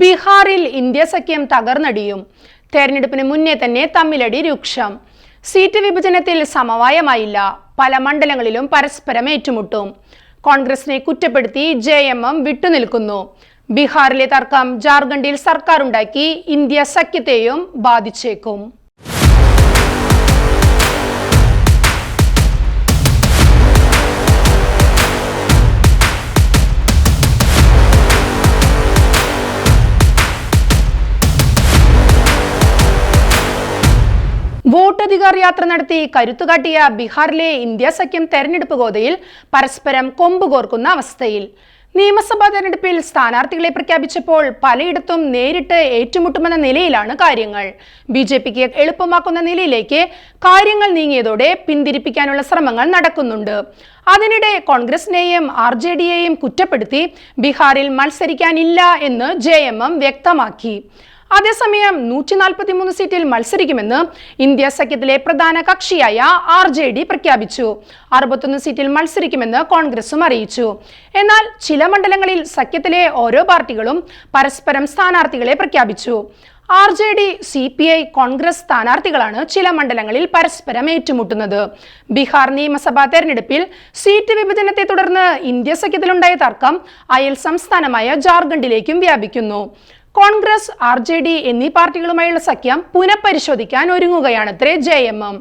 ബീഹാറിൽ ഇന്ത്യ സഖ്യം തകർന്നടിയും. തെരഞ്ഞെടുപ്പിന് മുന്നേ തന്നെ തമ്മിലടി രൂക്ഷം. സീറ്റ് വിഭജനത്തിൽ സമവായമായില്ല. പല മണ്ഡലങ്ങളിലും പരസ്പരം ഏറ്റുമുട്ടും. കോൺഗ്രസിനെ കുറ്റപ്പെടുത്തി ജെ എം എം വിട്ടുനിൽക്കുന്നു. ബീഹാറിലെ തർക്കം ജാർഖണ്ഡിൽ സർക്കാർ ഉണ്ടാക്കി ഇന്ത്യ സഖ്യത്തെയും ബാധിച്ചേക്കും. വോട്ടധികാർ യാത്ര നടത്തി കരുത്തുകാട്ടിയ ബീഹാറിലെ ഇന്ത്യ സഖ്യം തെരഞ്ഞെടുപ്പ് ഗോതയിൽ പരസ്പരം കൊമ്പുകോർക്കുന്ന അവസ്ഥയിൽ. നിയമസഭാ തെരഞ്ഞെടുപ്പിൽ സ്ഥാനാർത്ഥികളെ പ്രഖ്യാപിച്ചപ്പോൾ പലയിടത്തും നേരിട്ട് ഏറ്റുമുട്ടുമെന്ന നിലയിലാണ് കാര്യങ്ങൾ. ബി ജെ പിക്ക് എളുപ്പമാക്കുന്ന നിലയിലേക്ക് കാര്യങ്ങൾ നീങ്ങിയതോടെ പിന്തിരിപ്പിക്കാനുള്ള ശ്രമങ്ങൾ നടക്കുന്നുണ്ട്. അതിനിടെ കോൺഗ്രസിനെയും ആർ ജെ ഡിയെയും കുറ്റപ്പെടുത്തി ബീഹാറിൽ മത്സരിക്കാനില്ല എന്ന് ജെ വ്യക്തമാക്കി. അതേസമയം നൂറ്റി നാൽപ്പത്തി മൂന്ന് സീറ്റിൽ മത്സരിക്കുമെന്ന് ഇന്ത്യ സഖ്യത്തിലെ പ്രധാന കക്ഷിയായ ആർ ജെ ഡി പ്രഖ്യാപിച്ചു. അറുപത്തൊന്ന് സീറ്റിൽ മത്സരിക്കുമെന്ന് കോൺഗ്രസും അറിയിച്ചു. എന്നാൽ ചില മണ്ഡലങ്ങളിൽ സഖ്യത്തിലെ ഓരോ പാർട്ടികളും പരസ്പരം സ്ഥാനാർത്ഥികളെ പ്രഖ്യാപിച്ചു. R J D C P I Congress സ്ഥാനാർത്ഥികളാണ് ചില മണ്ഡലങ്ങളിൽ പരസ്പരം ഏറ്റുമുട്ടുന്നത്. ബീഹാർ നിയമസഭാ തെരഞ്ഞെടുപ്പിൽ സീറ്റ് വിഭജനത്തെ തുടർന്ന് ഇന്ത്യ സഖ്യത്തിലുണ്ടായ തർക്കം അയൽ സംസ്ഥാനമായ ജാർഖണ്ഡിലേക്കും വ്യാപിക്കുന്നു. കോൺഗ്രസ് ആർ ജെ ഡി എന്നീ പാർട്ടികളുമായുള്ള സഖ്യം പുനഃപരിശോധിക്കാൻ ഒരുങ്ങുകയാണത്രേ ജെ എം എം.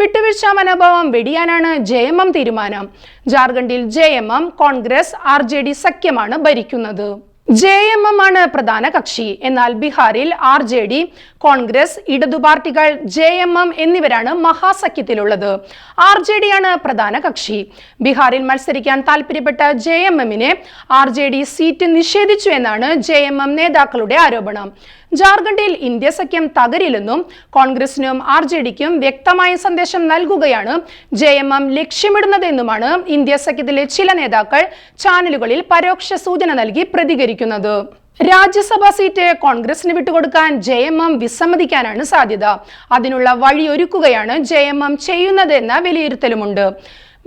വിട്ടുവീഴ്ച മനോഭാവം വെടിയാനാണ് ജെ എം എം തീരുമാനം. ജാർഖണ്ഡിൽ J M M Congress R J D സഖ്യമാണ് ഭരിക്കുന്നത്. ജെ എം എം ആണ് പ്രധാന കക്ഷി. എന്നാൽ ബീഹാറിൽ ആർ ജെ ഡി കോൺഗ്രസ് ഇടതു പാർട്ടികൾ ജെ എം എം എന്നിവരാണ് മഹാസഖ്യത്തിലുള്ളത്. ആർ ജെ ഡി ആണ് പ്രധാന കക്ഷി. ബീഹാറിൽ മത്സരിക്കാൻ താല്പര്യപ്പെട്ട ജെ എം എമ്മിനെ ആർ ജെ ഡി സീറ്റ് നിഷേധിച്ചു എന്നാണ് ജെ എം എം നേതാക്കളുടെ ആരോപണം. ജാർഖണ്ഡിൽ ഇന്ത്യ സഖ്യം തകരില്ലെന്നും കോൺഗ്രസിനും ആർ ജെ ഡിക്കും വ്യക്തമായ സന്ദേശം നൽകുകയാണ് ജെ എം എം ലക്ഷ്യമിടുന്നതെന്നുമാണ് ഇന്ത്യ സഖ്യത്തിലെ ചില നേതാക്കൾ ചാനലുകളിൽ പരോക്ഷ സൂചന നൽകി പ്രതികരിക്കുന്നത്. രാജ്യസഭാ സീറ്റ് കോൺഗ്രസിന് വിട്ടുകൊടുക്കാൻ ജെ എം എം വിസമ്മതിക്കാനാണ് സാധ്യത. അതിനുള്ള വഴിയൊരുക്കുകയാണ് ജെ എം എം ചെയ്യുന്നതെന്ന വിലയിരുത്തലുമുണ്ട്.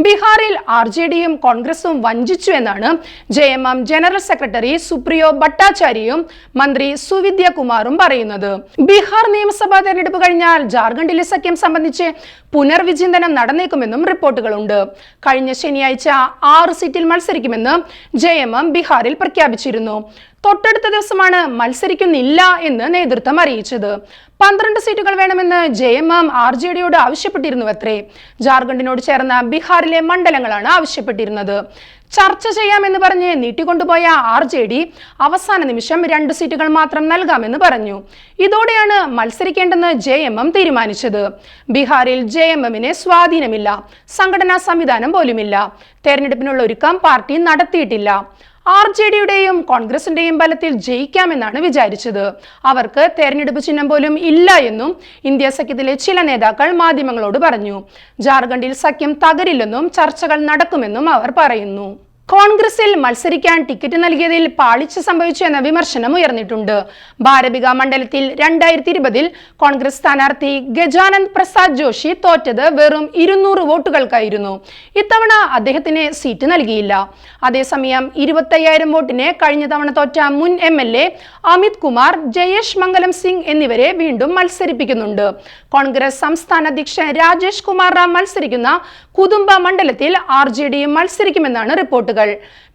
ബീഹാറിൽ ആർ ജെ ഡിയും കോൺഗ്രസും വഞ്ചിച്ചു എന്നാണ് J M M general secretary Supriyo ഭട്ടാചാര്യയും മന്ത്രി സുവിദ്യ കുമാറും പറയുന്നത്. ബീഹാർ നിയമസഭാ തെരഞ്ഞെടുപ്പ് കഴിഞ്ഞാൽ ജാർഖണ്ഡിലെ സഖ്യം സംബന്ധിച്ച് പുനർവിചിന്തനം നടന്നേക്കുമെന്നും റിപ്പോർട്ടുകളുണ്ട്. കഴിഞ്ഞ ശനിയാഴ്ച ആറ് സീറ്റിൽ മത്സരിക്കുമെന്ന് ജെ എം എം ബീഹാറിൽ പ്രഖ്യാപിച്ചിരുന്നു. തൊട്ടടുത്ത ദിവസമാണ് മത്സരിക്കുന്നില്ല എന്ന് നേതൃത്വം അറിയിച്ചത്. പന്ത്രണ്ട് സീറ്റുകൾ വേണമെന്ന് J M M R J ഡിയോട് ആവശ്യപ്പെട്ടിരുന്നു അത്രേ ജാർഖണ്ഡിനോട് ചേർന്ന ബീഹാറിലെ മണ്ഡലങ്ങളാണ് ആവശ്യപ്പെട്ടിരുന്നത്. ചർച്ച ചെയ്യാമെന്ന് പറഞ്ഞ് നീട്ടിക്കൊണ്ടുപോയ ആർ ജെ ഡി അവസാന നിമിഷം രണ്ട് സീറ്റുകൾ മാത്രം നൽകാമെന്ന് പറഞ്ഞു. ഇതോടെയാണ് മത്സരിക്കേണ്ടെന്ന് ജെ എം എം തീരുമാനിച്ചത്. ബീഹാറിൽ ജെ എം എമ്മിന് സ്വാധീനമില്ല. സംഘടനാ സംവിധാനം പോലുമില്ല. തെരഞ്ഞെടുപ്പിനുള്ള ഒരുക്കം പാർട്ടി നടത്തിയിട്ടില്ല. ആർ ജെ ഡിയുടെയും കോൺഗ്രസിന്റെയും ബലത്തിൽ ജയിക്കാമെന്നാണ് വിചാരിച്ചത്. അവർക്ക് തെരഞ്ഞെടുപ്പ് ചിഹ്നം പോലും ഇല്ല എന്നും ഇന്ത്യ സഖ്യത്തിലെ ചില നേതാക്കൾ മാധ്യമങ്ങളോട് പറഞ്ഞു. ജാർഖണ്ഡിൽ സഖ്യം തകരില്ലെന്നും ചർച്ചകൾ നടക്കുമെന്നും അവർ പറയുന്നു. കോൺഗ്രസിൽ മത്സരിക്കാൻ ടിക്കറ്റ് നൽകിയതിൽ പാളിച്ച സംഭവിച്ചു എന്ന വിമർശനം ഉയർന്നിട്ടുണ്ട്. ഭാരബിക മണ്ഡലത്തിൽ രണ്ടായിരത്തി ഇരുപതിൽ കോൺഗ്രസ് സ്ഥാനാർത്ഥി ഗജാനന്ദ് പ്രസാദ് ജോഷി തോറ്റത് വെറും ഇരുന്നൂറ് വോട്ടുകൾക്കായിരുന്നു. ഇത്തവണ അദ്ദേഹത്തിന് സീറ്റ് നൽകിയില്ല. അതേസമയം ഇരുപത്തയ്യായിരം വോട്ടിന് കഴിഞ്ഞ തവണ തോറ്റ മുൻ M L A Amit Kumar Jayesh Mangalam Singh എന്നിവരെ വീണ്ടും മത്സരിപ്പിക്കുന്നുണ്ട്. കോൺഗ്രസ് സംസ്ഥാന അധ്യക്ഷൻ രാജേഷ് കുമാർ റാം മത്സരിക്കുന്ന കുതുംബ മണ്ഡലത്തിൽ ആർ ജെ മത്സരിക്കുമെന്നാണ് റിപ്പോർട്ടുകൾ.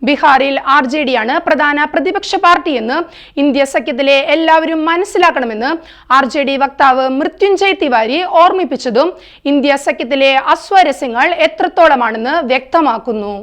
ബീഹാറിൽ ആർ ജെ ഡിയാണ് പ്രധാന പ്രതിപക്ഷ പാർട്ടിയെന്ന് ഇന്ത്യ സഖ്യത്തിലെ എല്ലാവരും മനസ്സിലാക്കണമെന്ന് ആർ ജെ ഡി വക്താവ് മൃത്യുഞ്ജയ് തിവാരി ഓർമ്മിപ്പിച്ചതും ഇന്ത്യ സഖ്യത്തിലെ അസ്വാരസ്യങ്ങൾ എത്രത്തോളമാണെന്ന് വ്യക്തമാക്കുന്നു.